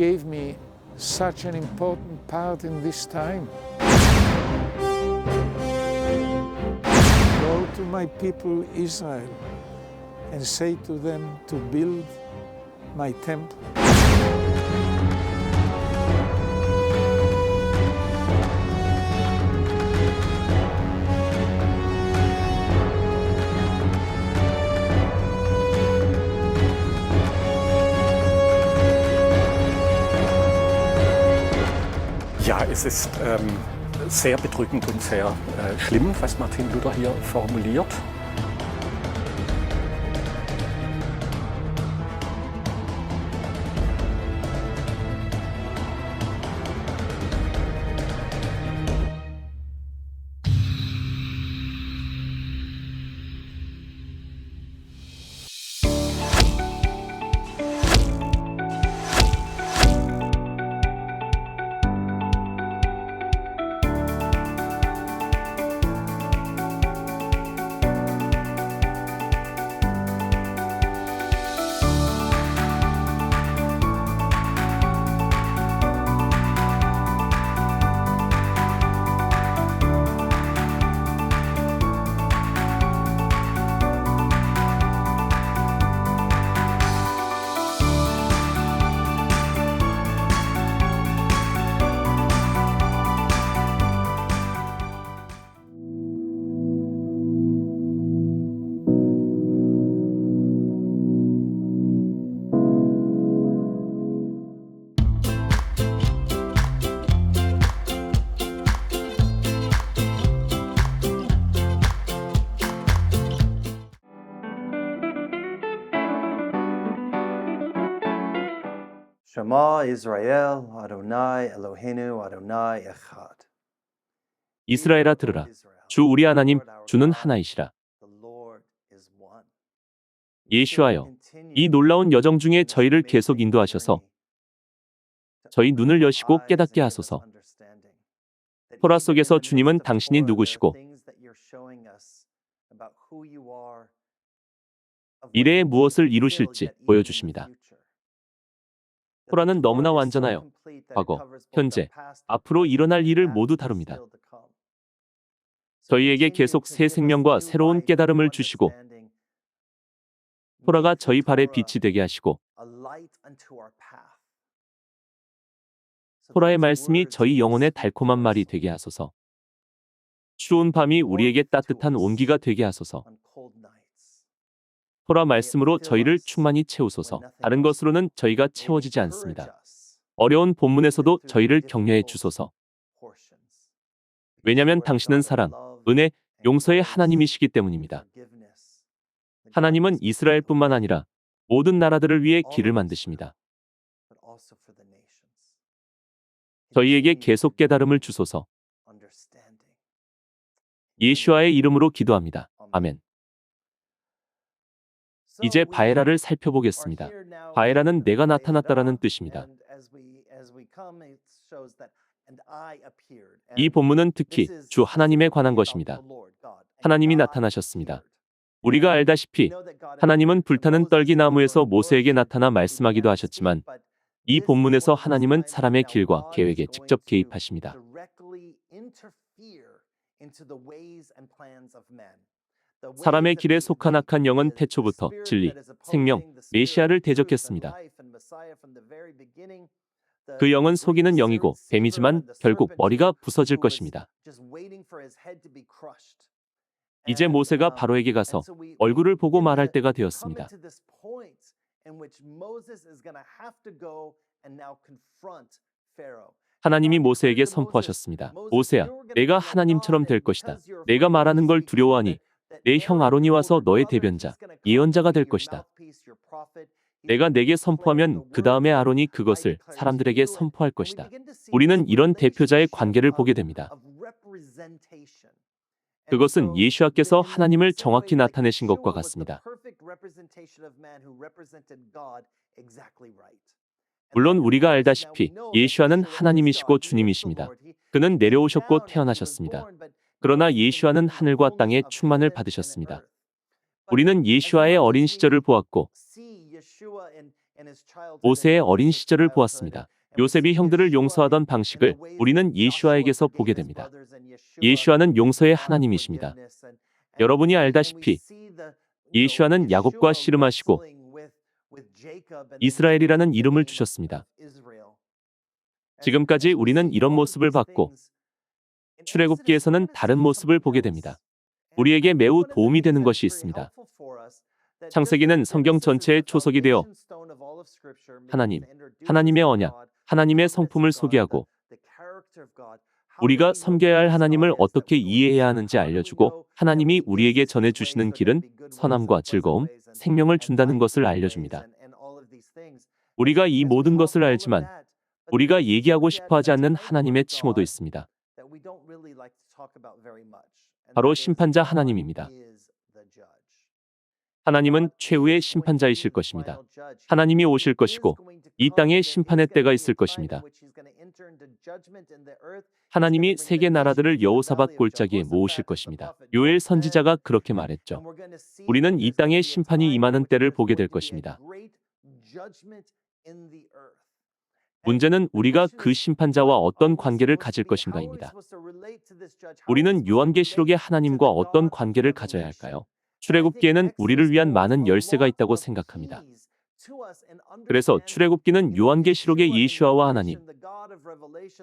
gave me such an important part in this time. Go to my people Israel and say to them to build my temple. Ja, es ist ähm, sehr bedrückend und sehr äh, schlimm, was Martin Luther hier formuliert. Shema Israel, Adonai Eloheinu, Adonai Echad. 이스라엘아 들으라. 주 우리 하나님, 주는 하나이시라. 예수하여 이 놀라운 여정 중에 저희를 계속 인도하셔서 저희 눈을 여시고 깨닫게 하소서. 토라 속에서 주님은 당신이 누구시고 미래에 무엇을 이루실지 보여주십니다. 토라는 너무나 완전하여 과거, 현재, 앞으로 일어날 일을 모두 다룹니다. 저희에게 계속 새 생명과 새로운 깨달음을 주시고 토라가 저희 발에 빛이 되게 하시고 토라의 말씀이 저희 영혼의 달콤한 말이 되게 하소서. 추운 밤이 우리에게 따뜻한 온기가 되게 하소서. 토라 말씀으로 저희를 충만히 채우소서. 다른 것으로는 저희가 채워지지 않습니다. 어려운 본문에서도 저희를 격려해 주소서. 왜냐하면 당신은 사랑, 은혜, 용서의 하나님이시기 때문입니다. 하나님은 이스라엘뿐만 아니라 모든 나라들을 위해 길을 만드십니다. 저희에게 계속 깨달음을 주소서. 예수와의 이름으로 기도합니다. 아멘. 이제 바에라를 살펴보겠습니다. 바에라는 내가 나타났다라는 뜻입니다. 이 본문은 특히 주 하나님에 관한 것입니다. 하나님이 나타나셨습니다. 우리가 알다시피 하나님은 불타는 떨기나무에서 모세에게 나타나 말씀하기도 하셨지만 이 본문에서 하나님은 사람의 길과 계획에 직접 개입하십니다. 사람의 길에 속한 악한 영은 태초부터 진리, 생명, 메시아를 대적했습니다. 그 영은 속이는 영이고 뱀이지만 결국 머리가 부서질 것입니다. 이제 모세가 바로에게 가서 얼굴을 보고 말할 때가 되었습니다. 하나님이 모세에게 선포하셨습니다. 모세야, 내가 하나님처럼 될 것이다. 내가 말하는 걸 두려워하니 내 형 아론이 와서 너의 대변자, 예언자가 될 것이다. 내가 내게 선포하면 그 다음에 아론이 그것을 사람들에게 선포할 것이다. 우리는 이런 대표자의 관계를 보게 됩니다. 그것은 예수와께서 하나님을 정확히 나타내신 것과 같습니다. 물론 우리가 알다시피 예수와는 하나님이시고 주님이십니다. 그는 내려오셨고 태어나셨습니다. 그러나 예수와는 하늘과 땅의 충만을 받으셨습니다. 우리는 예수와의 어린 시절을 보았고 모세의 어린 시절을 보았습니다. 요셉이 형들을 용서하던 방식을 우리는 예슈아에게서 보게 됩니다. 예슈아는 용서의 하나님이십니다. 여러분이 알다시피 예슈아는 야곱과 씨름하시고 이스라엘이라는 이름을 주셨습니다. 지금까지 우리는 이런 모습을 봤고 출애굽기에서는 다른 모습을 보게 됩니다. 우리에게 매우 도움이 되는 것이 있습니다. 창세기는 성경 전체의 초석이 되어 하나님, 하나님의 언약, 하나님의 성품을 소개하고 우리가 섬겨야 할 하나님을 어떻게 이해해야 하는지 알려주고 하나님이 우리에게 전해주시는 길은 선함과 즐거움, 생명을 준다는 것을 알려줍니다. 우리가 이 모든 것을 알지만 우리가 얘기하고 싶어 하지 않는 하나님의 칭호도 있습니다. 바로 심판자 하나님입니다. 하나님은 최후의 심판자이실 것입니다. 하나님이 오실 것이고 이 땅에 심판의 때가 있을 것입니다. 하나님이 세계 나라들을 여호사밧 골짜기에 모으실 것입니다. 요엘 선지자가 그렇게 말했죠. 우리는 이 땅에 심판이 임하는 때를 보게 될 것입니다. 문제는 우리가 그 심판자와 어떤 관계를 가질 것인가입니다. 우리는 요한계시록의 하나님과 어떤 관계를 가져야 할까요? 출애굽기에는 우리를 위한 많은 열쇠가 있다고 생각합니다. 그래서 출애굽기는 요한계시록의 예수아와 하나님,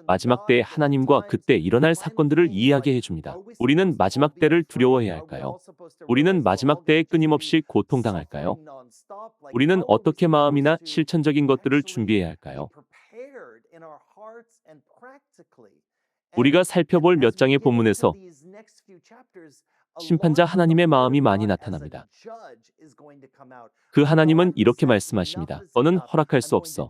마지막 때의 하나님과 그때 일어날 사건들을 이해하게 해줍니다. 우리는 마지막 때를 두려워해야 할까요? 우리는 마지막 때에 끊임없이 고통당할까요? 우리는 어떻게 마음이나 실천적인 것들을 준비해야 할까요? 우리가 살펴볼 몇 장의 본문에서 심판자 하나님의 마음이 많이 나타납니다. 그 하나님은 이렇게 말씀하십니다. 너는 허락할 수 없어.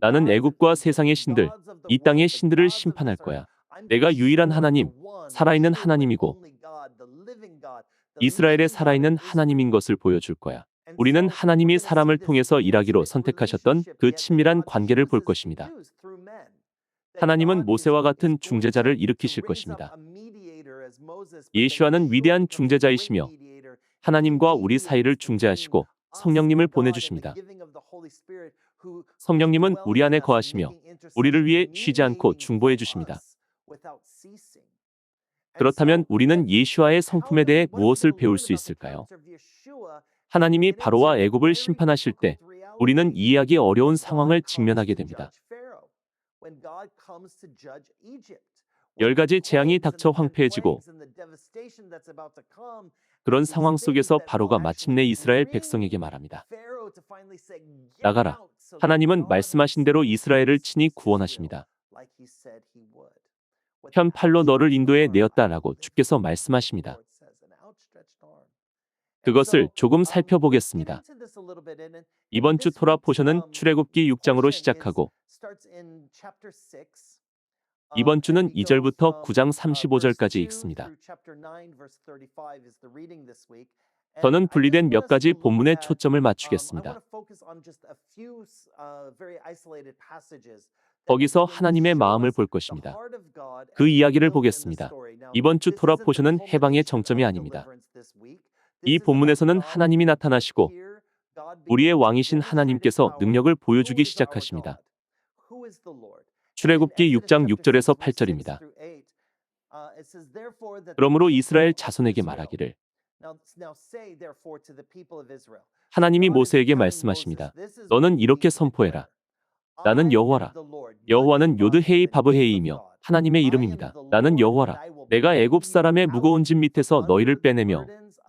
나는 애국과 세상의 신들, 이 땅의 신들을 심판할 거야. 내가 유일한 하나님, 살아있는 하나님이고 이스라엘의 살아있는 하나님인 것을 보여줄 거야. 우리는 하나님이 사람을 통해서 일하기로 선택하셨던 그 친밀한 관계를 볼 것입니다. 하나님은 모세와 같은 중재자를 일으키실 것입니다. 예수와는 위대한 중재자이시며 하나님과 우리 사이를 중재하시고 성령님을 보내주십니다. 성령님은 우리 안에 거하시며 우리를 위해 쉬지 않고 중보해 주십니다. 그렇다면 우리는 예수와의 성품에 대해 무엇을 배울 수 있을까요? 하나님이 바로와 애굽을 심판하실 때 우리는 이해하기 어려운 상황을 직면하게 됩니다. 열 가지 재앙이 닥쳐 황폐해지고 그런 상황 속에서 바로가 마침내 이스라엘 백성에게 말합니다. 나가라. 하나님은 말씀하신 대로 이스라엘을 친히 구원하십니다. 현 팔로 너를 인도에 내었다라고 주께서 말씀하십니다. 그것을 조금 살펴보겠습니다. 이번 주 토라 포션은 출애굽기 6장으로 시작하고 이번 주는 2절부터 9장 35절까지 읽습니다. 저는 분리된 몇 가지 본문에 초점을 맞추겠습니다. 거기서 하나님의 마음을 볼 것입니다. 그 이야기를 보겠습니다. 이번 주 토라 포션은 해방의 정점이 아닙니다. 이 본문에서는 하나님이 나타나시고 우리의 왕이신 하나님께서 능력을 보여주기 시작하십니다. 출애굽기 6장 6절에서 8절입니다. 그러므로 이스라엘 자손에게 말하기를 하나님이 모세에게 말씀하십니다. 너는 이렇게 선포해라. 나는 여호와라. 여호와는 요드헤이 바브헤이이며 하나님의 이름입니다. 나는 여호와라. 내가 애굽 사람의 무거운 짐 밑에서 너희를 빼내며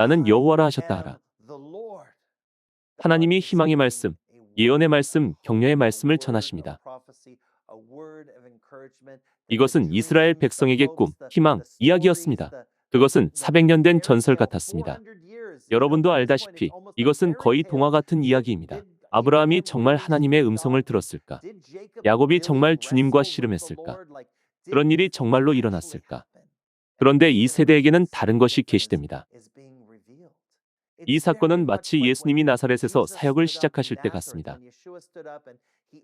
나는 여호와라 하셨다 하라 하나님이 희망의 말씀, 예언의 말씀, 격려의 말씀을 전하십니다. 이것은 이스라엘 백성에게 꿈, 희망, 이야기였습니다. 그것은 400년 된 전설 같았습니다. 여러분도 알다시피 이것은 거의 동화 같은 이야기입니다. 아브라함이 정말 하나님의 음성을 들었을까? 야곱이 정말 주님과 씨름했을까? 그런 일이 정말로 일어났을까? 그런데 이 세대에게는 다른 것이 계시됩니다. 이 사건은 마치 예수님이 나사렛에서 사역을 시작하실 때 같습니다.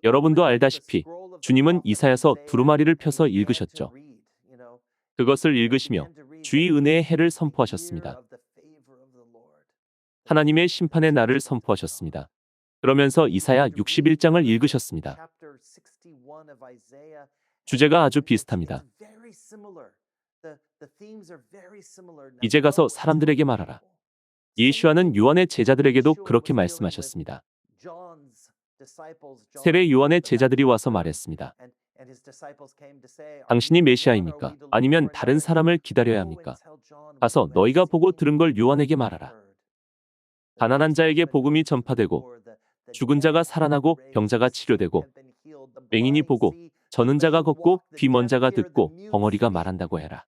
여러분도 알다시피 주님은 이사야서 두루마리를 펴서 읽으셨죠. 그것을 읽으시며 주의 은혜의 해를 선포하셨습니다. 하나님의 심판의 날을 선포하셨습니다. 그러면서 이사야 61장을 읽으셨습니다. 주제가 아주 비슷합니다. 이제 가서 사람들에게 말하라. 예수와는 요한의 제자들에게도 그렇게 말씀하셨습니다. 세례 요한의 제자들이 와서 말했습니다. 당신이 메시아입니까? 아니면 다른 사람을 기다려야 합니까? 가서 너희가 보고 들은 걸 요한에게 말하라. 가난한 자에게 복음이 전파되고 죽은 자가 살아나고 병자가 치료되고 맹인이 보고 저는 자가 걷고 귀먼 자가 듣고 벙어리가 말한다고 해라.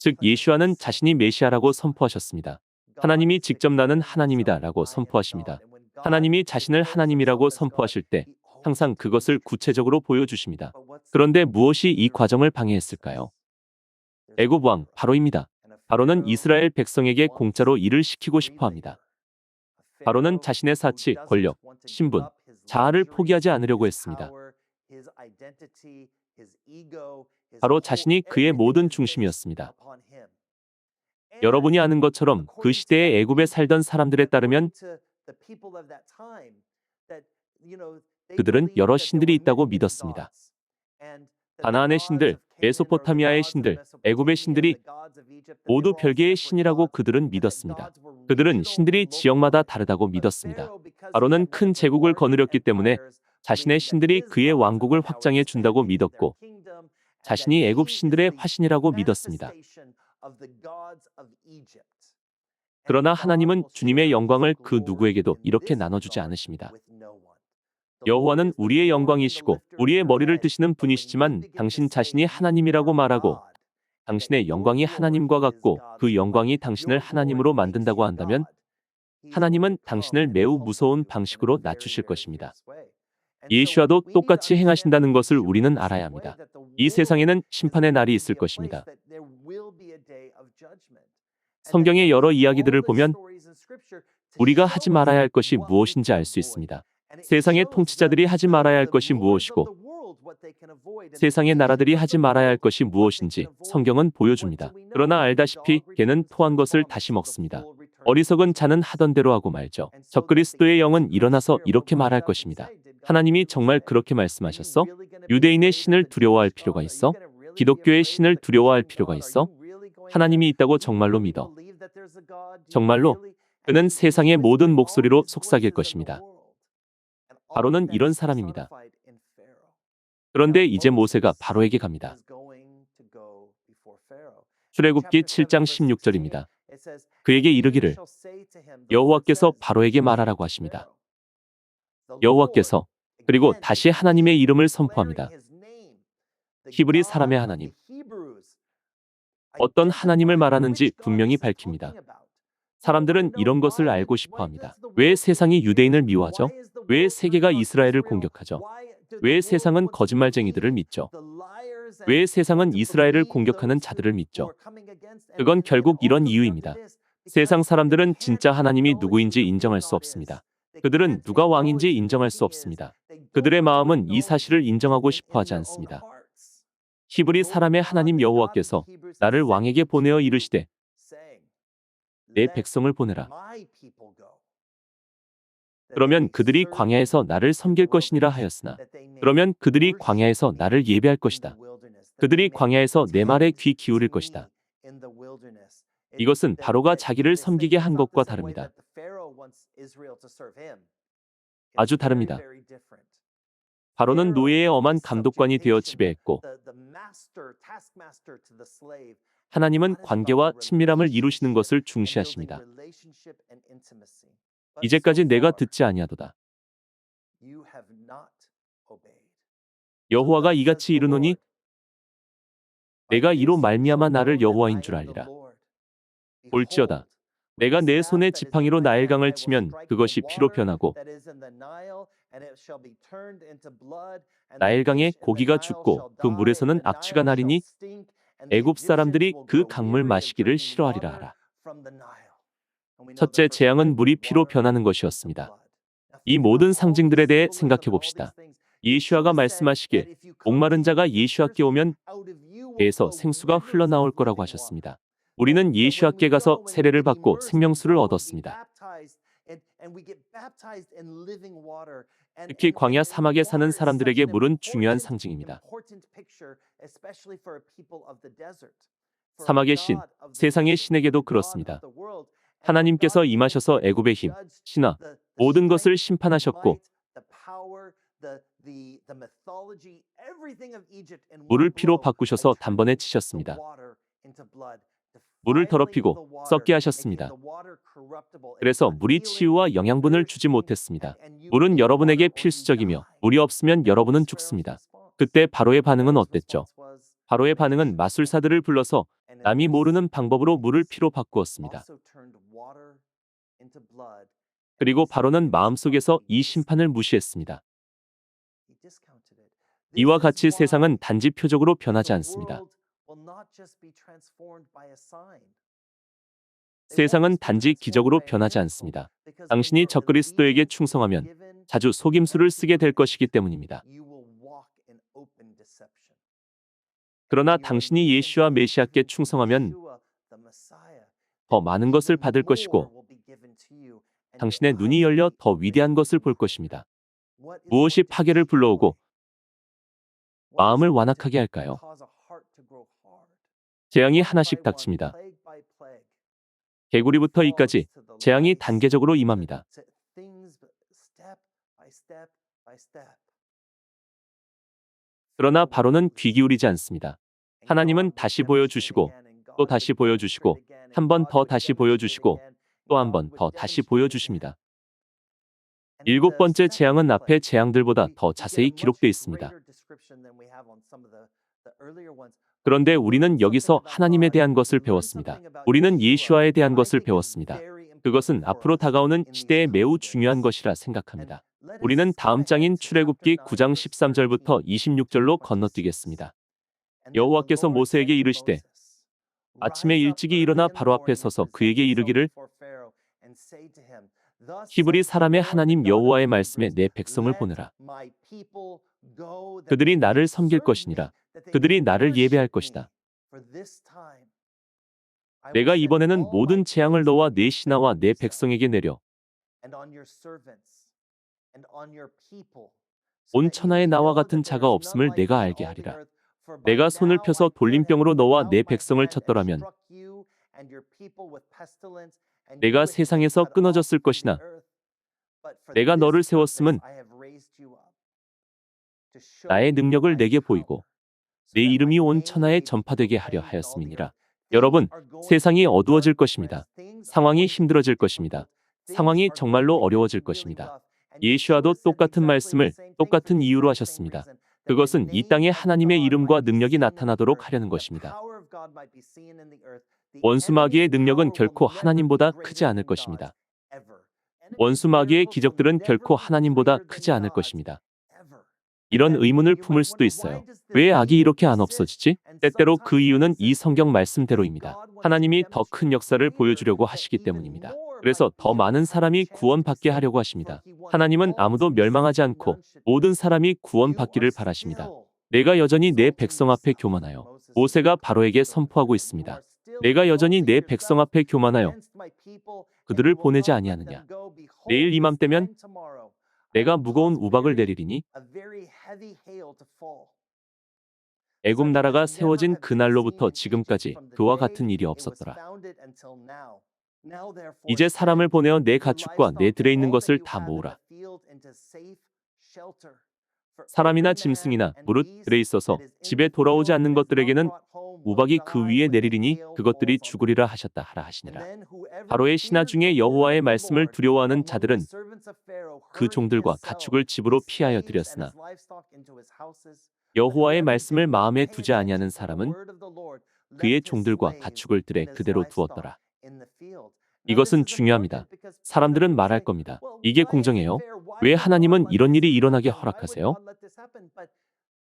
즉 예수와는 자신이 메시아라고 선포하셨습니다. 하나님이 직접 나는 하나님이다라고 선포하십니다. 하나님이 자신을 하나님이라고 선포하실 때 항상 그것을 구체적으로 보여주십니다. 그런데 무엇이 이 과정을 방해했을까요? 애굽 왕 바로입니다. 바로는 이스라엘 백성에게 공짜로 일을 시키고 싶어 합니다. 바로는 자신의 사치, 권력, 신분, 자아를 포기하지 않으려고 했습니다. 바로 자신이 그의 모든 중심이었습니다. 여러분이 아는 것처럼 그 시대의 애굽에 살던 사람들에 따르면 그들은 여러 신들이 있다고 믿었습니다. 가나안의 신들, 메소포타미아의 신들, 애굽의 신들이 모두 별개의 신이라고 그들은 믿었습니다. 그들은 신들이 지역마다 다르다고 믿었습니다. 바로는 큰 제국을 거느렸기 때문에 자신의 신들이 그의 왕국을 확장해 준다고 믿었고 자신이 애굽 신들의 화신이라고 믿었습니다. 그러나 하나님은 주님의 영광을 그 누구에게도 이렇게 나눠주지 않으십니다. 여호와는 우리의 영광이시고 우리의 머리를 드시는 분이시지만 당신 자신이 하나님이라고 말하고 당신의 영광이 하나님과 같고 그 영광이 당신을 하나님으로 만든다고 한다면 하나님은 당신을 매우 무서운 방식으로 낮추실 것입니다. 예수와도 똑같이 행하신다는 것을 우리는 알아야 합니다. 이 세상에는 심판의 날이 있을 것입니다. 성경의 여러 이야기들을 보면 우리가 하지 말아야 할 것이 무엇인지 알 수 있습니다. 세상의 통치자들이 하지 말아야 할 것이 무엇이고 세상의 나라들이 하지 말아야 할 것이 무엇인지 성경은 보여줍니다. 그러나 알다시피 개는 토한 것을 다시 먹습니다. 어리석은 자는 하던 대로 하고 말죠. 적그리스도의 영은 일어나서 이렇게 말할 것입니다. 하나님이 정말 그렇게 말씀하셨어? 유대인의 신을 두려워할 필요가 있어? 기독교의 신을 두려워할 필요가 있어? 하나님이 있다고 정말로 믿어. 정말로 그는 세상의 모든 목소리로 속삭일 것입니다. 바로는 이런 사람입니다. 그런데 이제 모세가 바로에게 갑니다. 출애굽기 7장 16절입니다. 그에게 이르기를 여호와께서 바로에게 말하라고 하십니다. 여호와께서 그리고 다시 하나님의 이름을 선포합니다. 히브리 사람의 하나님. 어떤 하나님을 말하는지 분명히 밝힙니다. 사람들은 이런 것을 알고 싶어 합니다. 왜 세상이 유대인을 미워하죠? 왜 세계가 이스라엘을 공격하죠? 왜 세상은 거짓말쟁이들을 믿죠? 왜 세상은 이스라엘을 공격하는 자들을 믿죠? 그건 결국 이런 이유입니다. 세상 사람들은 진짜 하나님이 누구인지 인정할 수 없습니다. 그들은 누가 왕인지 인정할 수 없습니다. 그들의 마음은 이 사실을 인정하고 싶어 하지 않습니다. 히브리 사람의 하나님 여호와께서 나를 왕에게 보내어 이르시되 내 백성을 보내라. 그러면 그들이 광야에서 나를 섬길 것이니라 하였으나 그러면 그들이 광야에서 나를 예배할 것이다. 그들이 광야에서 내 말에 귀 기울일 것이다. 이것은 바로가 자기를 섬기게 한 것과 다릅니다. 아주 다릅니다. 바로는 노예의 엄한 감독관이 되어 지배했고 하나님은 관계와 친밀함을 이루시는 것을 중시하십니다. 이제까지 내가 듣지 아니하도다. 여호와가 이같이 이르노니 내가 이로 말미암아 나를 여호와인 줄 알리라. 볼지어다 내가 내 손에 지팡이로 나일강을 치면 그것이 피로 변하고 나일강에 고기가 죽고 그 물에서는 악취가 나리니 애굽 사람들이 그 강물 마시기를 싫어하리라 하라. 첫째 재앙은 물이 피로 변하는 것이었습니다. 이 모든 상징들에 대해 생각해 봅시다. 예수아가 말씀하시길 목마른 자가 예수아께 오면 배에서 생수가 흘러나올 거라고 하셨습니다. 우리는 예수아께 가서 세례를 받고 생명수를 얻었습니다. 특히 광야 사막에 사는 사람들에게 물은 중요한 상징입니다. 사막의 신, 세상의 신에게도 그렇습니다. 하나님께서 임하셔서 애굽의 힘, 신화, 모든 것을 심판하셨고 물을 피로 바꾸셔서 단번에 치셨습니다. 물을 더럽히고 썩게 하셨습니다. 그래서 물이 치유와 영양분을 주지 못했습니다. 물은 여러분에게 필수적이며 물이 없으면 여러분은 죽습니다. 그때 바로의 반응은 어땠죠? 바로의 반응은 마술사들을 불러서 남이 모르는 방법으로 물을 피로 바꾸었습니다. 그리고 바로는 마음속에서 이 심판을 무시했습니다. 이와 같이 세상은 단지 표적으로 변하지 않습니다. 세상은 단지 기적으로 변하지 않습니다. 당신이 적그리스도에게 충성하면 자주 속임수를 쓰게 될 것이기 때문입니다. 그러나 당신이 예수와 메시아께 충성하면 더 많은 것을 받을 것이고 당신의 눈이 열려 더 위대한 것을 볼 것입니다. 무엇이 파괴를 불러오고 마음을 완악하게 할까요? 재앙이 하나씩 닥칩니다. 개구리부터 이까지 재앙이 단계적으로 임합니다. 그러나 바로는 귀 기울이지 않습니다. 하나님은 다시 보여주시고 또 다시 보여주시고 한 번 더 다시 보여주시고 또 한 번 더 다시 보여주십니다. 일곱 번째 재앙은 앞의 재앙들보다 더 자세히 기록되어 있습니다. 그런데 우리는 여기서 하나님에 대한 것을 배웠습니다. 우리는 예수와에 대한 것을 배웠습니다. 그것은 앞으로 다가오는 시대에 매우 중요한 것이라 생각합니다. 우리는 다음 장인 출애굽기 9장 13절부터 26절로 건너뛰겠습니다. 여호와께서 모세에게 이르시되 아침에 일찍이 일어나 바로 앞에 서서 그에게 이르기를 히브리 사람의 하나님 여호와의 말씀에 내 백성을 보내라. 그들이 나를 섬길 것이니라. 그들이 나를 예배할 것이다. 내가 이번에는 모든 재앙을 너와 내 신하와 내 백성에게 내려 온 천하에 나와 같은 자가 없음을 내가 알게 하리라. 내가 손을 펴서 돌림병으로 너와 내 백성을 쳤더라면 내가 세상에서 끊어졌을 것이나 내가 너를 세웠음은 나의 능력을 내게 보이고 내 이름이 온 천하에 전파되게 하려 하였음이니라. 여러분, 세상이 어두워질 것입니다. 상황이 힘들어질 것입니다. 상황이 정말로 어려워질 것입니다. 예수와도 똑같은 말씀을 똑같은 이유로 하셨습니다. 그것은 이 땅에 하나님의 이름과 능력이 나타나도록 하려는 것입니다. 원수 마귀의 능력은 결코 하나님보다 크지 않을 것입니다. 원수 마귀의 기적들은 결코 하나님보다 크지 않을 것입니다. 이런 의문을 품을 수도 있어요. 왜 악이 이렇게 안 없어지지? 때때로 그 이유는 이 성경 말씀대로입니다. 하나님이 더 큰 역사를 보여주려고 하시기 때문입니다. 그래서 더 많은 사람이 구원받게 하려고 하십니다. 하나님은 아무도 멸망하지 않고 모든 사람이 구원받기를 바라십니다. 내가 여전히 내 백성 앞에 교만하여 모세가 바로에게 선포하고 있습니다. 내가 여전히 내 백성 앞에 교만하여 그들을 보내지 아니하느냐. 내일 이맘때면 내가 무거운 우박을 내리리니 애굽 나라가 세워진 그날로부터 지금까지 그와 같은 일이 없었더라. 이제 사람을 보내어 내 가축과 내 들에 있는 것을 다 모으라. 사람이나 짐승이나 무릇 들에 있어서 집에 돌아오지 않는 것들에게는 우박이 그 위에 내리리니 그것들이 죽으리라 하셨다 하라 하시니라. 바로의 신하 중에 여호와의 말씀을 두려워하는 자들은 그 종들과 가축을 집으로 피하여 들였으나 여호와의 말씀을 마음에 두지 아니하는 사람은 그의 종들과 가축을 들에 그대로 두었더라. 이것은 중요합니다. 사람들은 말할 겁니다. 이게 공정해요? 왜 하나님은 이런 일이 일어나게 허락하세요?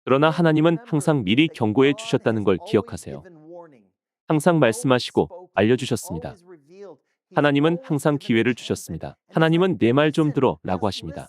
그러나 하나님은 항상 미리 경고해 주셨다는 걸 기억하세요. 항상 말씀하시고 알려주셨습니다. 하나님은 항상 기회를 주셨습니다. 하나님은 내 말 좀 들어 라고 하십니다.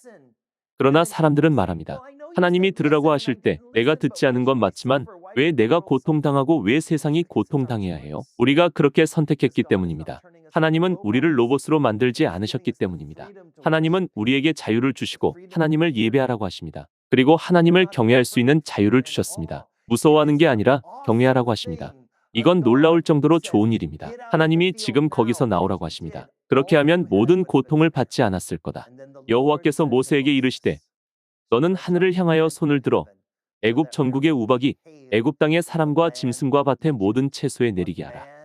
그러나 사람들은 말합니다. 하나님이 들으라고 하실 때 내가 듣지 않은 건 맞지만 왜 내가 고통당하고 왜 세상이 고통당해야 해요? 우리가 그렇게 선택했기 때문입니다. 하나님은 우리를 로봇으로 만들지 않으셨기 때문입니다. 하나님은 우리에게 자유를 주시고 하나님을 예배하라고 하십니다. 그리고 하나님을 경외할 수 있는 자유를 주셨습니다. 무서워하는 게 아니라 경외하라고 하십니다. 이건 놀라울 정도로 좋은 일입니다. 하나님이 지금 거기서 나오라고 하십니다. 그렇게 하면 모든 고통을 받지 않았을 거다. 여호와께서 모세에게 이르시되 너는 하늘을 향하여 손을 들어 애굽 전국의 우박이 애굽 땅의 사람과 짐승과 밭의 모든 채소에 내리게 하라.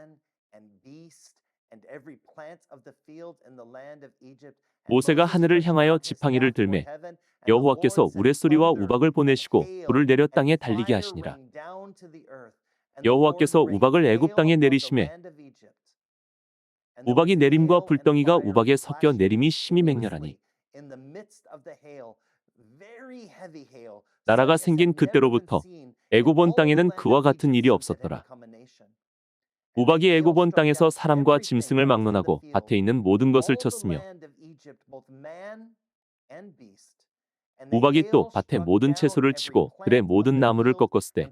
모세가 하늘을 향하여 지팡이를 들매 여호와께서 우레소리와 우박을 보내시고 불을 내려 땅에 달리게 하시니라. 여호와께서 우박을 애굽 땅에 내리심에 우박이 내림과 불덩이가 우박에 섞여 내림이 심히 맹렬하니 나라가 생긴 그때로부터 애굽 온 땅에는 그와 같은 일이 없었더라. 우박이 온 땅에서 사람과 짐승을 막론하고 밭에 있는 모든 것을 쳤으며 우박이 또 밭의 모든 채소를 치고 들의 모든 나무를 꺾었으되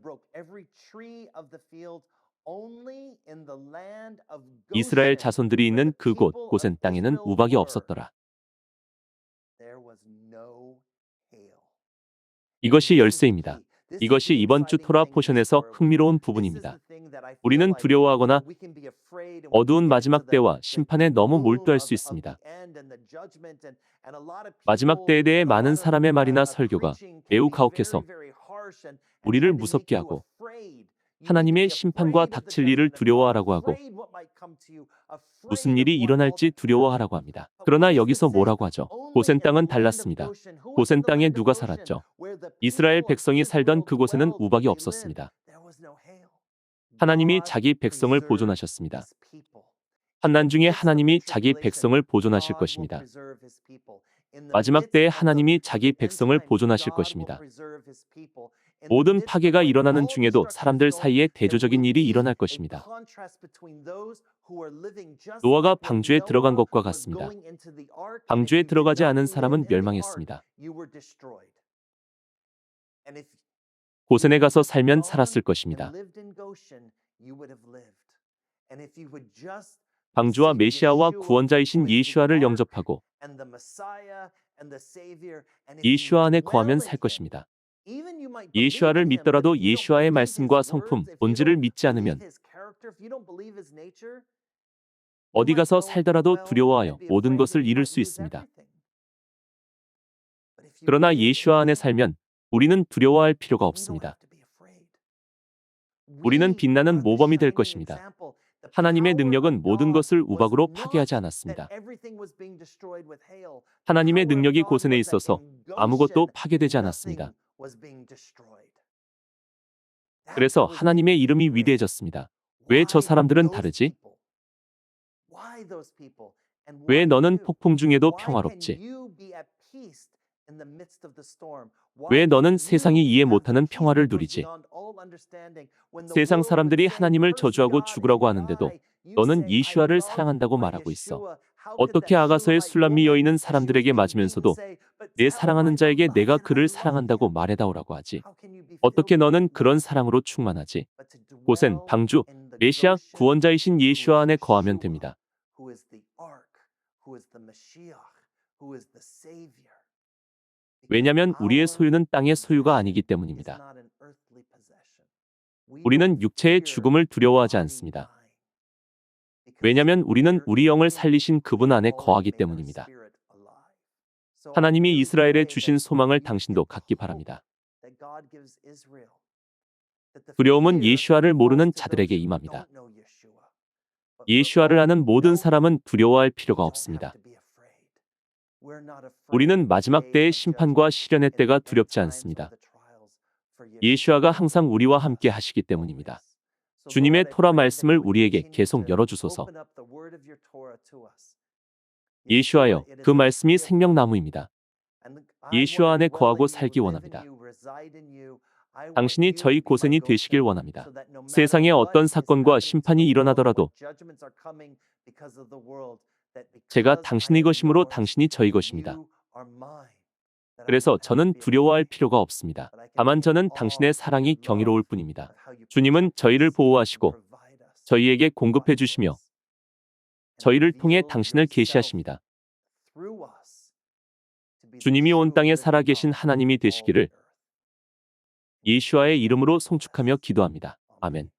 이스라엘 자손들이 있는 그곳 고센 땅에는 우박이 없었더라. 이것이 열쇠입니다. 이것이 이번 주 토라 포션에서 흥미로운 부분입니다. 우리는 두려워하거나 어두운 마지막 때와 심판에 너무 몰두할 수 있습니다. 마지막 때에 대해 많은 사람의 말이나 설교가 매우 가혹해서 우리를 무섭게 하고 하나님의 심판과 닥칠 일을 두려워하라고 하고 무슨 일이 일어날지 두려워하라고 합니다. 그러나 여기서 뭐라고 하죠? 고센 땅은 달랐습니다. 고센 땅에 누가 살았죠? 이스라엘 백성이 살던 그곳에는 우박이 없었습니다. 하나님이 자기 백성을 보존하셨습니다. 환난 중에 하나님이 자기 백성을 보존하실 것입니다. 마지막 때에 하나님이 자기 백성을 보존하실 것입니다. 모든 파괴가 일어나는 중에도 사람들 사이에 대조적인 일이 일어날 것입니다. 노아가 방주에 들어간 것과 같습니다. 방주에 들어가지 않은 사람은 멸망했습니다. 고센에 가서 살면 살았을 것입니다. 방주와 메시아와 구원자이신 예슈아를 영접하고 예슈아 안에 거하면 살 것입니다. 예슈아를 믿더라도 예슈아의 말씀과 성품, 본질을 믿지 않으면 어디 가서 살더라도 두려워하여 모든 것을 잃을 수 있습니다. 그러나 예슈아 안에 살면 우리는 두려워할 필요가 없습니다. 우리는 빛나는 모범이 될 것입니다. 하나님의 능력은 모든 것을 우박으로 파괴하지 않았습니다. 하나님의 능력이 고센에 있어서 아무것도 파괴되지 않았습니다. 그래서 하나님의 이름이 위대해졌습니다. 왜 저 사람들은 다르지? 왜 너는 폭풍 중에도 평화롭지? 왜 너는 세상이 이해 못하는 평화를 누리지? 세상 사람들이 하나님을 저주하고 죽으라고 하는데도 너는 예슈아를 사랑한다고 말하고 있어. 어떻게 아가서의 술람미 여인은 사람들에게 맞으면서도 내 사랑하는 자에게 내가 그를 사랑한다고 말해다오라고 하지? 어떻게 너는 그런 사랑으로 충만하지? 고센, 방주, 메시아, 구원자이신 예슈아 안에 거하면 됩니다. 왜냐하면 우리의 소유는 땅의 소유가 아니기 때문입니다. 우리는 육체의 죽음을 두려워하지 않습니다. 왜냐하면 우리는 우리 영을 살리신 그분 안에 거하기 때문입니다. 하나님이 이스라엘에 주신 소망을 당신도 갖기 바랍니다. 두려움은 예슈아를 모르는 자들에게 임합니다. 예슈아를 아는 모든 사람은 두려워할 필요가 없습니다. 우리는 마지막 때의 심판과 시련의 때가 두렵지 않습니다. 예슈아가 항상 우리와 함께 하시기 때문입니다. 주님의 토라 말씀을 우리에게 계속 열어주소서. 예수하여 그 말씀이 생명나무입니다. 예수 안에 거하고 살기 원합니다. 당신이 저희 고센이 되시길 원합니다. 세상에 어떤 사건과 심판이 일어나더라도 제가 당신의 것이므로 당신이 저희 것입니다. 그래서 저는 두려워할 필요가 없습니다. 다만 저는 당신의 사랑이 경이로울 뿐입니다. 주님은 저희를 보호하시고 저희에게 공급해 주시며 저희를 통해 당신을 계시하십니다. 주님이 온 땅에 살아계신 하나님이 되시기를 예수와의 이름으로 송축하며 기도합니다. 아멘.